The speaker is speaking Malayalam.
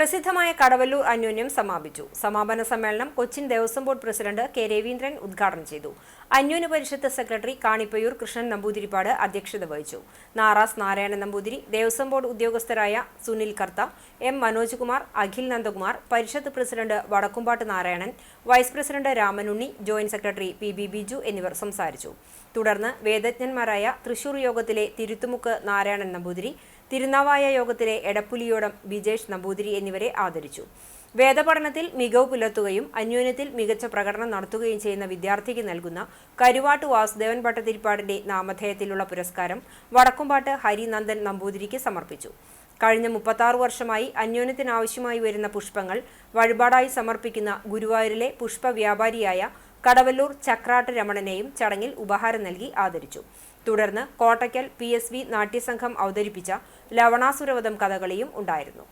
പ്രസിദ്ധമായ കടവല്ലൂർ അന്യോന്യം സമാപിച്ചു. സമാപന സമ്മേളനം Cochin Devaswom board president K Raveendran ഉദ്ഘാടനം ചെയ്തു. അന്യോന്യ പരിഷത്ത് സെക്രട്ടറി കാണിപ്പയൂർ കൃഷ്ണൻ നമ്പൂതിരിപ്പാട് അധ്യക്ഷത വഹിച്ചു. നാറാസ് നാരായണൻ നമ്പൂതിരി ദേവസ്വം ബോർഡ് ഉദ്യോഗസ്ഥരായ സുനിൽ കർത്ത എം മനോജ് കുമാർ അഖിൽ നന്ദകുമാർ പരിഷത്ത് president Vadakkumpattu Narayanan vice president Ramanunni joint secretary P B Biju എന്നിവർ സംസാരിച്ചു. തുടർന്ന് വേദജ്ഞന്മാരായ തൃശൂർ യോഗത്തിലെ തിരുത്തുമുക്ക് നാരായണൻ നമ്പൂതിരി തിരുനാവായ യോഗത്തിലെ എടപ്പുലിയോടം ബിജേഷ് നമ്പൂതിരി എന്നിവരെ ആദരിച്ചു. വേദപഠനത്തിൽ മികവ് പുലർത്തുകയും അന്യോന്യത്തിൽ മികച്ച പ്രകടനം നടത്തുകയും ചെയ്യുന്ന വിദ്യാർത്ഥിക്ക് നൽകുന്ന കരുവാട്ട് വാസുദേവൻ ഭട്ടതിരിപ്പാടിന്റെ നാമധേയത്തിലുള്ള പുരസ്കാരം വടക്കുംപാട്ട് ഹരിനന്ദൻ നമ്പൂതിരിക്ക് സമർപ്പിച്ചു. കഴിഞ്ഞ മുപ്പത്താറ് വർഷമായി അന്യോന്യത്തിനാവശ്യമായി വരുന്ന പുഷ്പങ്ങൾ വഴിപാടായി സമർപ്പിക്കുന്ന ഗുരുവായൂരിലെ പുഷ്പ വ്യാപാരിയായ കടവല്ലൂർ ചക്രാട്ട് രമണനെയും ചടങ്ങിൽ ഉപഹാരം നൽകി ആദരിച്ചു. തുടർന്ന് കോട്ടയ്ക്കൽ പി എസ് വി നാട്യസംഘം അവതരിപ്പിച്ച ലവണാസുരവധം കഥകളിയും ഉണ്ടായിരുന്നു.